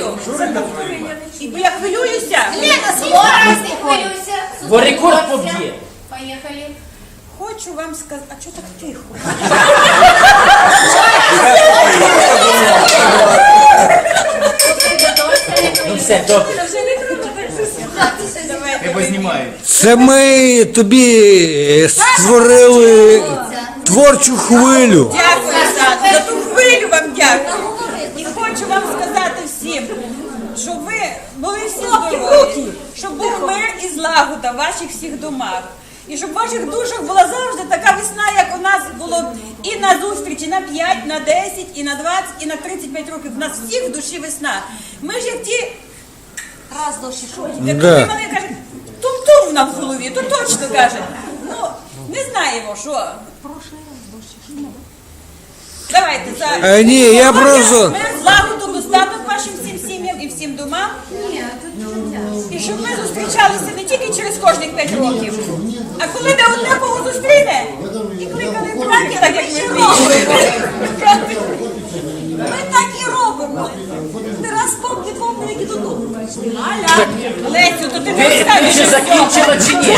хвилюю. І бо я хвилююся. Лена, не хвилюйся. Бо рекорд поб'є. Поїхали. Хочу вам сказати, а чого так тихо? Ну все, добре. Це ми тобі створили творчу хвилю. Дякую за, за ту хвилю вам дякую. І хочу вам сказати всім, щоб ви були всі здорові, щоб був мир і злагода в ваших всіх домах. І щоб в ваших душах була завжди така весна, як у нас було і на зустрічі на 5, на 10, і на 20, і на 35 років. У нас всіх в душі весна. Ми ж як ті Раз дощі як Да. мене каже, тум-тум нам в голові, то точно каже. Ну, не знаємо, що. Давайте за Е, ні, я Ми просто- і всім домам. І щоб ми зустрічалися не тільки через кожних 5 років, а коли де одне кого зустріне, і кликали траки, так як ми вміємо. Ми так і робимо. Ти раз помни, помни, які додому. Галя, Лесю, то ти не ще закінчила чи ні?